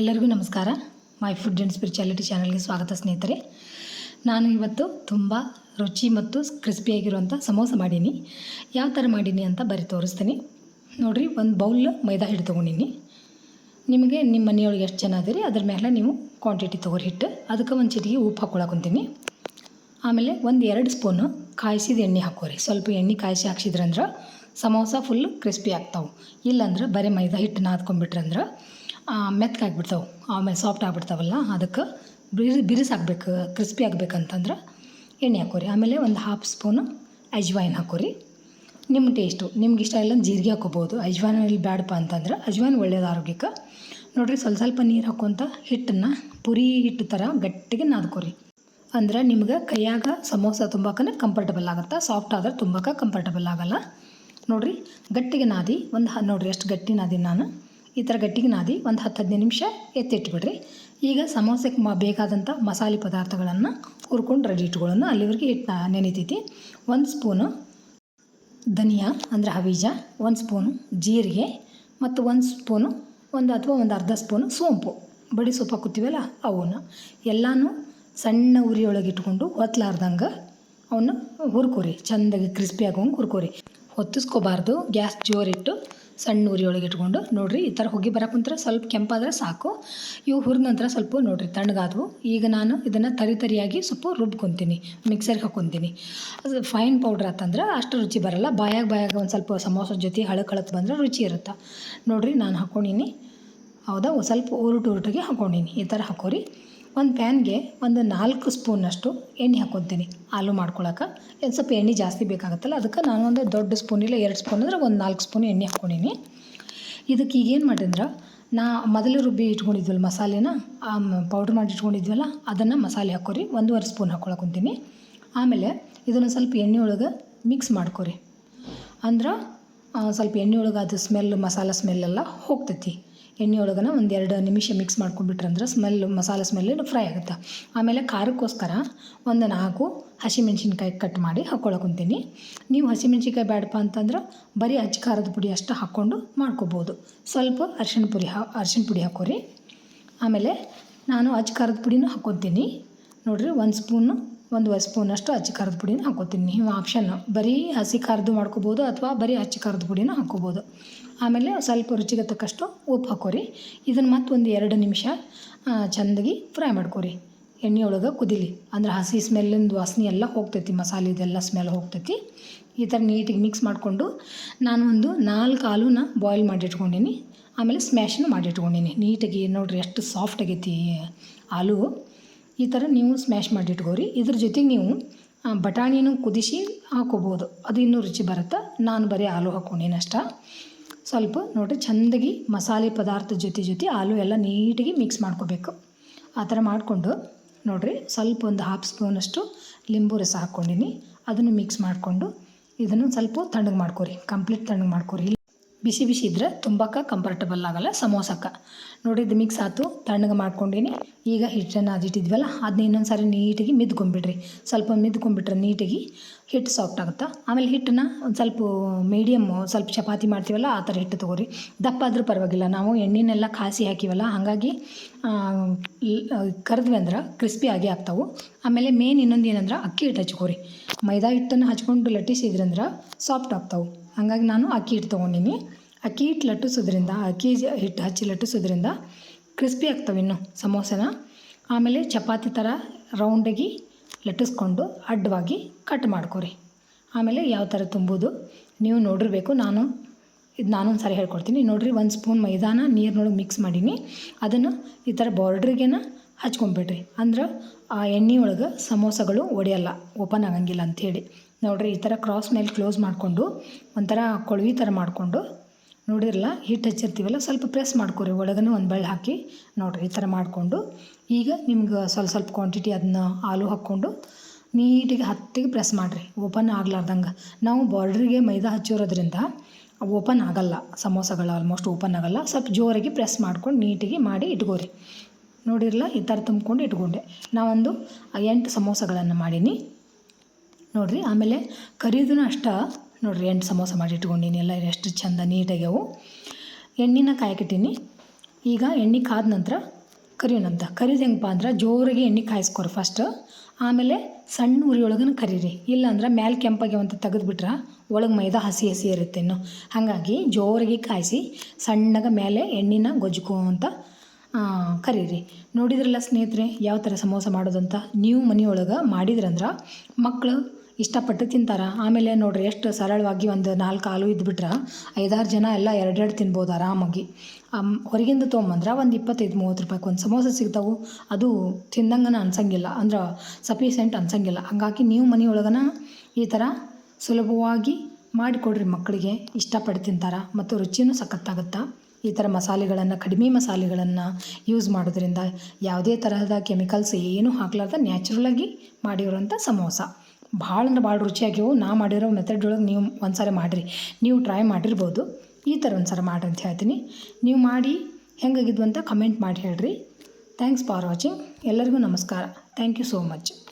ಎಲ್ಲರಿಗೂ ನಮಸ್ಕಾರ. My food and spirituality ಚಾನಲ್ಗೆ ಸ್ವಾಗತ ಸ್ನೇಹಿತರೆ. ನಾನು ಇವತ್ತು ತುಂಬ ರುಚಿ ಮತ್ತು ಕ್ರಿಸ್ಪಿಯಾಗಿರುವಂಥ ಸಮೋಸ ಮಾಡೀನಿ. ಯಾವ ಥರ ಮಾಡೀನಿ ಅಂತ ಬರಿ ತೋರಿಸ್ತೀನಿ. ನೋಡಿರಿ, ಒಂದು ಬೌಲ್ ಮೈದಾ ಹಿಟ್ಟು ತೊಗೊಂಡಿನಿ. ನಿಮಗೆ ನಿಮ್ಮ ಮನೆಯೊಳಗೆ ಎಷ್ಟು ಜನ ಅದೀರಿ, ಅದ್ರ ಮೇಲೆ ನೀವು ಕ್ವಾಂಟಿಟಿ ತೊಗೊರಿ ಹಿಟ್ಟು. ಅದಕ್ಕೆ ಒಂದು ಚಿಟಿಗೆ ಉಪ್ಪು ಹಾಕ್ಕೊಳಕೊಂತೀನಿ ಆಮೇಲೆ ಒಂದು ಎರಡು ಸ್ಪೂನು ಕಾಯಿಸಿದ ಎಣ್ಣೆ ಹಾಕೋರಿ. ಸ್ವಲ್ಪ ಎಣ್ಣೆ ಕಾಯಿಸಿ ಹಾಕ್ಸಿದ್ರಂದ್ರೆ ಸಮೋಸ ಫುಲ್ ಕ್ರಿಸ್ಪಿ ಆಗ್ತಾವೆ. ಇಲ್ಲಾಂದ್ರೆ ಬರೀ ಮೈದಾ ಹಿಟ್ಟು ನಾದ್ಕೊಂಡ್ಬಿಟ್ರಂದ್ರೆ ಮೆತ್ತಗಾಗ್ಬಿಡ್ತಾವೆ ಆಮೇಲೆ ಸಾಫ್ಟ್ ಆಗ್ಬಿಡ್ತಾವಲ್ಲ, ಅದಕ್ಕೆ ಬಿರು ಹಾಕ್ಬೇಕು ಕ್ರಿಸ್ಪಿ ಆಗ್ಬೇಕಂತಂದ್ರೆ ಎಣ್ಣೆ ಹಾಕೋರಿ. ಆಮೇಲೆ ಒಂದು ಹಾಫ್ ಸ್ಪೂನು ಅಜ್ವಾಯಿನ್ ಹಾಕೋರಿ. ನಿಮ್ಮ ಟೇಸ್ಟು ನಿಮ್ಗೆ ಇಷ್ಟ ಇಲ್ಲ ಜೀರಿಗೆ ಹಾಕೋಬೋದು ಅಜ್ವಾಯಿನ್ ಇಲ್ಲಿ ಬೇಡಪ್ಪ ಅಂತಂದ್ರೆ ಅಜ್ವಾನ್ ಒಳ್ಳೇದು ಆರೋಗ್ಯಕ್ಕೆ. ನೋಡಿರಿ, ಸ್ವಲ್ಪ ಸ್ವಲ್ಪ ನೀರು ಹಾಕೋಂಥ ಹಿಟ್ಟನ್ನು ಪುರಿ ಹಿಟ್ಟು ಥರ ಗಟ್ಟಿಗೆ ನಾದ್ಕೋರಿ. ಅಂದ್ರೆ ನಿಮ್ಗೆ ಕೈಯಾಗ ಸಮೋಸ ತುಂಬಾಕನೇ ಕಂಫರ್ಟಬಲ್ ಆಗುತ್ತೆ? ಸಾಫ್ಟ್ ಆದ್ರೆ ತುಂಬಕ್ಕೆ ಕಂಫರ್ಟಬಲ್ ಆಗಲ್ಲ. ನೋಡಿರಿ, ಗಟ್ಟಿಗೆ ನಾದಿ, ಒಂದು ನೋಡಿರಿ ಎಷ್ಟು ಗಟ್ಟಿ ನಾದಿ ನಾನು. ಈ ಥರ ಗಟ್ಟಿಗೆ ನಾದಿ ಒಂದು ಹತ್ತು ಹದಿನೈದು ನಿಮಿಷ ಎತ್ತಿಟ್ಬಿಡ್ರಿ. ಈಗ ಸಮೋಸಕ್ಕೆ ಮ ಬೇಕಾದಂಥ ಮಸಾಲೆ ಪದಾರ್ಥಗಳನ್ನು ಹುರ್ಕೊಂಡು ರೆಡಿ ಇಟ್ಕೊಳ್ಳೋಣ. ಅಲ್ಲಿವರೆಗೆ ಹಿಟ್ಟು ನೆನೀತೈತಿ. ಒಂದು ಸ್ಪೂನು ಧನಿಯಾ, ಅಂದರೆ ಹವೀಜ, ಒಂದು ಸ್ಪೂನು ಜೀರಿಗೆ ಮತ್ತು ಒಂದು ಸ್ಪೂನು ಒಂದು ಅಥವಾ ಒಂದು ಅರ್ಧ ಸ್ಪೂನು ಸೋಂಪು. ಬಡಿ ಸೊಪ್ಪು ಹಾಕುತ್ತೀವಲ್ಲ, ಅವನ್ನ ಎಲ್ಲನೂ ಸಣ್ಣ ಉರಿಯೊಳಗೆ ಇಟ್ಕೊಂಡು ಹೊತ್ತಲಾರ್ದಂಗೆ ಅವನ್ನ ಹುರ್ಕೋರಿ. ಚೆಂದಾಗಿ ಕ್ರಿಸ್ಪಿ ಆಗೋಂಗೆ ಹುರ್ಕೋರಿ. ಹೊತ್ತಿಸ್ಕೋಬಾರ್ದು. ಗ್ಯಾಸ್ ಜೋರಿಟ್ಟು ಸಣ್ಣ ಉರಿಯೊಳಗೆ ಇಟ್ಕೊಂಡು ನೋಡಿರಿ, ಈ ಥರ ಹೊಗೆ ಬರೋಕ್ಕಂತ್ರ ಸ್ವಲ್ಪ ಕೆಂಪಾದರೆ ಸಾಕು. ಇವು ಹುರಿದ ನಂತರ ಸ್ವಲ್ಪ ನೋಡಿರಿ ತಣ್ಣಗಾದವು. ಈಗ ನಾನು ಇದನ್ನು ತರಿ ತರಿಯಾಗಿ ಸ್ವಲ್ಪ ರುಬ್ಕೊತೀನಿ, ಮಿಕ್ಸರ್ಗೆ ಹಾಕ್ಕೊತೀನಿ. ಅದು ಫೈನ್ ಪೌಡ್ರ್ ಆತಂದ್ರೆ ಅಷ್ಟು ರುಚಿ ಬರಲ್ಲ. ಬಾಯಾಗ ಬಾಯಾಗ ಒಂದು ಸ್ವಲ್ಪ ಸಮೋಸದ ಜೊತೆ ಹಳಕ್ ಹಳಕ್ ಬಂದ್ರೆ ರುಚಿ ಇರುತ್ತೆ. ನೋಡಿರಿ, ನಾನು ಹಾಕೊಂಡೀನಿ. ಹೌದಾ ಸ್ವಲ್ಪ ಉರುಟು ಉರುಟಿಗೆ ಹಾಕೊಂಡೀನಿ. ಈ ಥರ ಹಾಕೋರಿ. ಒಂದು ಪ್ಯಾನ್ಗೆ ಒಂದು ನಾಲ್ಕು ಸ್ಪೂನಷ್ಟು ಎಣ್ಣೆ ಹಾಕ್ಕೊತೀನಿ. ಆಲೂ ಮಾಡ್ಕೊಳಕ್ಕೆ ಒಂದು ಸ್ವಲ್ಪ ಎಣ್ಣೆ ಜಾಸ್ತಿ ಬೇಕಾಗುತ್ತಲ್ಲ, ಅದಕ್ಕೆ ನಾನು ಒಂದು ದೊಡ್ಡ ಸ್ಪೂನ್ ಇಲ್ಲ ಎರಡು ಸ್ಪೂನ್ ಅಂದ್ರೆ ಒಂದು ನಾಲ್ಕು ಸ್ಪೂನ್ ಎಣ್ಣೆ ಹಾಕ್ಕೊಂಡಿನಿ. ಇದಕ್ಕೆ ಈಗೇನು ಮಾಡಿದ್ರೆ ನಾ ಮೊದಲು ರುಬ್ಬಿ ಇಟ್ಕೊಂಡಿದ್ವಲ್ಲ ಮಸಾಲೆನ ಪೌಡ್ರ್ ಮಾಡಿ ಇಟ್ಕೊಂಡಿದ್ವಲ್ಲ, ಅದನ್ನು ಮಸಾಲೆ ಹಾಕೋರಿ, ಒಂದೂವರೆ ಸ್ಪೂನ್ ಹಾಕ್ಕೊಳಕೊಂತೀನಿ ಆಮೇಲೆ ಇದನ್ನು ಸ್ವಲ್ಪ ಎಣ್ಣೆ ಒಳಗೆ ಮಿಕ್ಸ್ ಮಾಡ್ಕೊರಿ. ಅಂದ್ರೆ ಸ್ವಲ್ಪ ಎಣ್ಣೆ ಒಳಗೆ ಅದು ಸ್ಮೆಲ್ ಮಸಾಲ ಸ್ಮೆಲ್ಲೆಲ್ಲ ಹೋಗ್ತೈತಿ. ಎಣ್ಣೆ ಒಳಗನ ಒಂದು ಎರಡು ನಿಮಿಷ ಮಿಕ್ಸ್ ಮಾಡ್ಕೊಂಡ್ಬಿಟ್ರಂದ್ರೆ ಸ್ಮೆಲ್ ಮಸಾಲೆ ಸ್ಮೆಲ್ ಫ್ರೈ ಆಗುತ್ತೆ. ಆಮೇಲೆ ಖಾರಕ್ಕೋಸ್ಕರ ಒಂದು ನಾಲ್ಕು ಹಸಿಮೆಣ್ಸಿನ್ಕಾಯಿ ಕಟ್ ಮಾಡಿ ಹಾಕ್ಕೊಳಕೊಂತೀನಿ ನೀವು ಹಸಿಮೆಣ್ಸಿನ್ಕಾಯಿ ಬೇಡಪ್ಪ ಅಂತಂದ್ರೆ ಬರೀ ಅಚ್ಚ ಖಾರದ ಪುಡಿ ಅಷ್ಟು ಹಾಕ್ಕೊಂಡು ಮಾಡ್ಕೋಬೋದು. ಸ್ವಲ್ಪ ಅರ್ಶಿನ ಪುಡಿ ಹಾ ಅರ್ಶಿನ ಪುಡಿ ಹಾಕೋರಿ. ಆಮೇಲೆ ನಾನು ಅಚ್ಚ ಖಾರದ ಪುಡಿನೂ ಹಾಕ್ಕೊತೀನಿ ನೋಡಿರಿ ಒಂದು ಸ್ಪೂನು ಒಂದುವರೆ ಸ್ಪೂನಷ್ಟು ಹಚ್ಚಿ ಖಾರದ ಪುಡಿನ ಹಾಕ್ಕೊತೀನಿ ನೀವು ಆಪ್ಷನ್ ಬರೀ ಹಸಿ ಖಾರದ್ದು ಮಾಡ್ಕೋಬೋದು ಅಥವಾ ಬರೀ ಹಚ್ಚಿ ಖಾರದ ಪುಡಿನ ಹಾಕ್ಕೋಬೋದು ಆಮೇಲೆ ಸ್ವಲ್ಪ ರುಚಿಗೆ ತಕ್ಕಷ್ಟು ಉಪ್ಪು ಹಾಕೋರಿ. ಇದನ್ನು ಮತ್ತೆ ಒಂದು ಎರಡು ನಿಮಿಷ ಚೆಂದಾಗಿ ಫ್ರೈ ಮಾಡ್ಕೊರಿ. ಎಣ್ಣೆ ಒಳಗೆ ಕುದಿಲಿ. ಅಂದ್ರೆ ಹಸಿ ಸ್ಮೆಲ್ಲಿಂದ ವಾಸನೆ ಎಲ್ಲ ಹೋಗ್ತೈತಿ ಮಸಾಲೆದೆಲ್ಲ ಸ್ಮೆಲ್ ಹೋಗ್ತೈತಿ. ಈ ಥರ ನೀಟಿಗೆ ಮಿಕ್ಸ್ ಮಾಡಿಕೊಂಡು ನಾನು ಒಂದು ನಾಲ್ಕು ಆಲೂನ ಬಾಯ್ಲ್ ಮಾಡಿಟ್ಕೊಂಡೀನಿ. ಆಮೇಲೆ ಸ್ಮ್ಯಾಶನ್ನು ಮಾಡಿಟ್ಕೊಂಡೀನಿ. ನೀಟಾಗಿ ನೋಡಿರಿ, ಎಷ್ಟು ಸಾಫ್ಟ್ ಆಗೈತಿ ಆಲೂ. ಈ ಥರ ನೀವು ಸ್ಮ್ಯಾಶ್ ಮಾಡಿಟ್ಕೋರಿ. ಇದ್ರ ಜೊತೆಗೆ ನೀವು ಬಟಾಣಿನೂ ಕುದಿಸಿ ಹಾಕೋಬೋದು. ಅದು ಇನ್ನೂ ರುಚಿ ಬರುತ್ತೆ? ನಾನು ಬರೀ ಆಲೂ ಹಾಕ್ಕೊಂಡೀನಿ ಅಷ್ಟ. ಸ್ವಲ್ಪ ನೋಡಿರಿ, ಚೆಂದಾಗಿ ಮಸಾಲೆ ಪದಾರ್ಥ ಜೊತೆ ಜೊತೆ ಆಲೂ ಎಲ್ಲ ನೀಟಾಗಿ ಮಿಕ್ಸ್ ಮಾಡ್ಕೋಬೇಕು. ಆ ಥರ ಮಾಡಿಕೊಂಡು ನೋಡಿರಿ, ಸ್ವಲ್ಪ ಒಂದು ಹಾಫ್ ಸ್ಪೂನಷ್ಟು ಲಿಂಬು ರಸ ಹಾಕ್ಕೊಂಡಿನಿ ಅದನ್ನು ಮಿಕ್ಸ್ ಮಾಡಿಕೊಂಡು ಇದನ್ನು ಸ್ವಲ್ಪ ತಣ್ಣಗೆ ಮಾಡ್ಕೊರಿ. ಕಂಪ್ಲೀಟ್ ತಣ್ಣಗೆ ಮಾಡ್ಕೊರಿ. ಬಿಸಿ ಬಿಸಿ ಇದ್ದರೆ ತುಂಬಕ್ಕೆ ಕಂಫರ್ಟಬಲ್ ಆಗಲ್ಲ, ಸಮೋಸಕ್ಕೆ. ನೋಡಿ, ಇದು ಮಿಕ್ಸ್ ಆಯ್ತು ತಣ್ಣಗೆ ಮಾಡ್ಕೊಂಡೀನಿ. ಈಗ ಹಿಟ್ಟನ್ನು ಅದಿಟ್ಟಿದ್ವಲ್ಲ ಅದನ್ನ ಇನ್ನೊಂದು ಸಾರಿ ನೀಟಾಗಿ ಮಿದ್ಕೊಂಬಿಡ್ರಿ. ಸ್ವಲ್ಪ ಮಿದ್ಕೊಂಬಿಟ್ರೆ ನೀಟಾಗಿ ಹಿಟ್ಟು ಸಾಫ್ಟ್ ಆಗುತ್ತೆ? ಆಮೇಲೆ ಹಿಟ್ಟನ್ನ ಒಂದು ಸ್ವಲ್ಪ ಮೀಡಿಯಮ್ಮು ಸ್ವಲ್ಪ ಚಪಾತಿ ಮಾಡ್ತೀವಲ್ಲ, ಆ ಥರ ಹಿಟ್ಟು ತೊಗೋರಿ. ದಪ್ಪ ಆದರೂ ಪರವಾಗಿಲ್ಲ. ನಾವು ಎಣ್ಣೆನೆಲ್ಲ ಕಾಸಿ ಹಾಕಿವಲ್ಲ, ಹಾಗಾಗಿ ಕರೆದ್ವಿ ಅಂದ್ರೆ ಕ್ರಿಸ್ಪಿ ಆಗಿ ಆಗ್ತಾವೆ. ಆಮೇಲೆ ಮೇನ್ ಇನ್ನೊಂದು ಏನಂದ್ರೆ, ಅಕ್ಕಿ ಹಿಟ್ಟು ಹಚ್ಕೋರಿ. ಮೈದಾ ಹಿಟ್ಟನ್ನು ಹಚ್ಕೊಂಡು ಲಟ್ಟಿಸಿದ್ರಂದ್ರೆ ಸಾಫ್ಟ್ ಆಗ್ತಾವೆ. ಹಾಗಾಗಿ ನಾನು ಅಕ್ಕಿ ಹಿಟ್ಟು ತೊಗೊಂಡಿನಿ. ಅಕ್ಕಿ ಹಿಟ್ಟು ಲಟ್ಟಿಸೋದ್ರಿಂದ ಅಕ್ಕಿ ಹಿಟ್ಟು ಹಚ್ಚಿ ಲಟ್ಟಿಸೋದ್ರಿಂದ ಕ್ರಿಸ್ಪಿ ಆಗ್ತವೆ ಇನ್ನು ಸಮೋಸನ. ಆಮೇಲೆ ಚಪಾತಿ ಥರ ರೌಂಡಾಗಿ ಲಟ್ಟಿಸ್ಕೊಂಡು ಅಡ್ಡವಾಗಿ ಕಟ್ ಮಾಡ್ಕೊರಿ. ಆಮೇಲೆ ಯಾವ ಥರ ತುಂಬೋದು ನೀವು ನೋಡಿರ್ಬೇಕು. ನಾನು ಇದು ನಾನೊಂದು ಸಾರಿ ಹೇಳ್ಕೊಡ್ತೀನಿ. ನೋಡಿರಿ ಒಂದು ಸ್ಪೂನ್ ಮೈದಾನ ನೀರಿನೊಳಗೆ ಮಿಕ್ಸ್ ಮಾಡೀನಿ. ಅದನ್ನು ಈ ಥರ ಬಾರ್ಡ್ರಿಗೇನ ಹಚ್ಕೊಂಬಿಡ್ರಿ. ಅಂದ್ರೆ ಆ ಎಣ್ಣೆ ಒಳಗೆ ಸಮೋಸಗಳು ಒಡೆಯಲ್ಲ, ಓಪನ್ ಆಗಂಗಿಲ್ಲ ಅಂಥೇಳಿ ನೋಡಿರಿ ಈ ಥರ ಕ್ರಾಸ್ ಮೇಲೆ ಕ್ಲೋಸ್ ಮಾಡಿಕೊಂಡು ಒಂಥರ ಕೊಳವಿ ಥರ ಮಾಡಿಕೊಂಡು ನೋಡಿರಲ್ಲ ಹಿಟ್ಟು ಹಚ್ಚಿರ್ತೀವಲ್ಲ ಸ್ವಲ್ಪ ಪ್ರೆಸ್ ಮಾಡ್ಕೊರಿ, ಒಳಗನೆ ಒಂದು ಬೆಳ್ಳು ಹಾಕಿ ನೋಡಿರಿ ಈ ಥರ ಮಾಡಿಕೊಂಡು. ಈಗ ನಿಮ್ಗೆ ಸ್ವಲ್ಪ ಸ್ವಲ್ಪ ಕ್ವಾಂಟಿಟಿ ಅದನ್ನ ಆಲೂ ಹಾಕ್ಕೊಂಡು ನೀಟಿಗೆ ಹತ್ತಿಗೆ ಪ್ರೆಸ್ ಮಾಡಿರಿ ಓಪನ್ ಆಗ್ಲಾರ್ದಂಗೆ. ನಾವು ಬಾರ್ಡ್ರಿಗೆ ಮೈದಾ ಹಚ್ಚಿರೋದ್ರಿಂದ ಓಪನ್ ಆಗಲ್ಲ, ಸಮೋಸಗಳು ಆಲ್ಮೋಸ್ಟ್ ಓಪನ್ ಆಗಲ್ಲ, ಸ್ವಲ್ಪ ಜೋರಾಗಿ ಪ್ರೆಸ್ ಮಾಡ್ಕೊಂಡು ನೀಟಿಗೆ ಮಾಡಿ ಇಟ್ಕೋರಿ. ನೋಡಿರಲ್ಲ ಈ ಥರ ತುಂಬ್ಕೊಂಡು ಇಟ್ಕೊಂಡೆ. ನಾವೊಂದು ಎಂಟು ಸಮೋಸಗಳನ್ನು ಮಾಡೀನಿ. ನೋಡಿರಿ, ಆಮೇಲೆ ಕರಿದೂ ಅಷ್ಟ. ನೋಡಿರಿ ಎಂಟು ಸಮೋಸ ಮಾಡಿ ಇಟ್ಕೊಂಡೀನಿ ಎಲ್ಲ ಎಷ್ಟು ಚಂದ ನೀಟಾಗ್ಯವು. ಎಣ್ಣೆನ ಕಾಯಕ್ಕಿಟ್ಟೀನಿ ಈಗ ಎಣ್ಣೆ ಕಾದ ನಂತರ ಕರಿಯೋಣಂತ ಕರಿದು ಹೆಂಗಪ್ಪ ಅಂದ್ರೆ ಜೋರಾಗಿ ಎಣ್ಣೆ ಕಾಯಿಸ್ಕೊರಿ ಫಸ್ಟ್ ಆಮೇಲೆ ಸಣ್ಣ ಉರಿಯೊಳಗನ ಕರೀರಿ. ಇಲ್ಲಾಂದ್ರೆ ಮ್ಯಾಲೆ ಕೆಂಪಾಗ್ಯಾವ ಅಂತ ತೆಗೆದುಬಿಟ್ರೆ ಒಳಗೆ ಮೈದಾ ಹಸಿ ಹಸಿ ಇರುತ್ತೆ ಇನ್ನು. ಹಾಗಾಗಿ ಜೋರಾಗಿ ಕಾಯಿಸಿ ಸಣ್ಣಗೆ ಮೇಲೆ ಎಣ್ಣೆನ ಅಂತ ಕರೀರಿ. ನೋಡಿದ್ರಲ್ಲ ಸ್ನೇಹಿತರೆ, ಯಾವ ಥರ ಸಮೋಸ ಮಾಡೋದಂತ. ನೀವು ಮನೆಯೊಳಗೆ ಮಾಡಿದ್ರಂದ್ರೆ ಮಕ್ಕಳು ಇಷ್ಟಪಟ್ಟು ತಿಂತಾರೆ. ಆಮೇಲೆ ನೋಡ್ರಿ ಎಷ್ಟು ಸರಳವಾಗಿ ಒಂದು ನಾಲ್ಕು ಆಲು ಇದ್ಬಿಟ್ರೆ. ಐದಾರು ಜನ ಎಲ್ಲ ಎರಡೆರಡು ತಿನ್ಬೋದು ಆರಾಮಾಗಿ. ಹೊರಗಿಂದ ತೊಗೊಂಬಂದ್ರೆ ಒಂದು ಇಪ್ಪತ್ತೈದು, ಮೂವತ್ತು ರೂಪಾಯಿಗೆ ಒಂದು ಸಮೋಸ ಸಿಗ್ತಾವೆ. ಅದು ತಿಂದಂಗನ ಅನ್ಸಂಗಿಲ್ಲ. ಅಂದ್ರೆ ಸಫಿಷಿಯೆಂಟ್ ಅನ್ಸಂಗಿಲ್ಲ. ಹಾಗಾಗಿ ನೀವು ಮನೆಯೊಳಗನ ಈ ಥರ ಸುಲಭವಾಗಿ ಮಾಡಿಕೊಡ್ರಿ ಮಕ್ಕಳಿಗೆ. ಇಷ್ಟಪಟ್ಟು ತಿಂತಾರೆ ಮತ್ತು ರುಚಿಯೂ ಸಖತ್ತಾಗುತ್ತೆ. ಈ ಥರ ಮಸಾಲೆಗಳನ್ನು, ಕಡಿಮೆ ಮಸಾಲೆಗಳನ್ನು ಯೂಸ್ ಮಾಡೋದ್ರಿಂದ ಯಾವುದೇ ತರಹದ ಕೆಮಿಕಲ್ಸ್ ಏನೂ ಹಾಕ್ಲಾರ್ದ ನ್ಯಾಚುರಲಾಗಿ ಮಾಡಿರೋಂಥ ಸಮೋಸ. ಭಾಳ ಅಂದ್ರೆ ಭಾಳ ರುಚಿಯಾಗ್ಯವು. ನಾ ಮಾಡಿರೋ ಮೆಥಡ್ ಒಳಗೆ ನೀವು ಒಂದು ಸಾರಿ ಮಾಡಿರಿ. ನೀವು ಟ್ರೈ ಮಾಡಿರ್ಬೋದು. ಈ ಥರ ಒಂದು ಸಲ ಮಾಡಿರಿ ಅಂತ ಹೇಳ್ತೀನಿ. ನೀವು ಮಾಡಿ ಹೆಂಗಾಗಿದ್ವು ಅಂತ ಕಮೆಂಟ್ ಮಾಡಿ ಹೇಳ್ರಿ. ಥ್ಯಾಂಕ್ಸ್ ಫಾರ್ ವಾಚಿಂಗ್ ಎಲ್ಲರಿಗೂ ನಮಸ್ಕಾರ. Thank you so much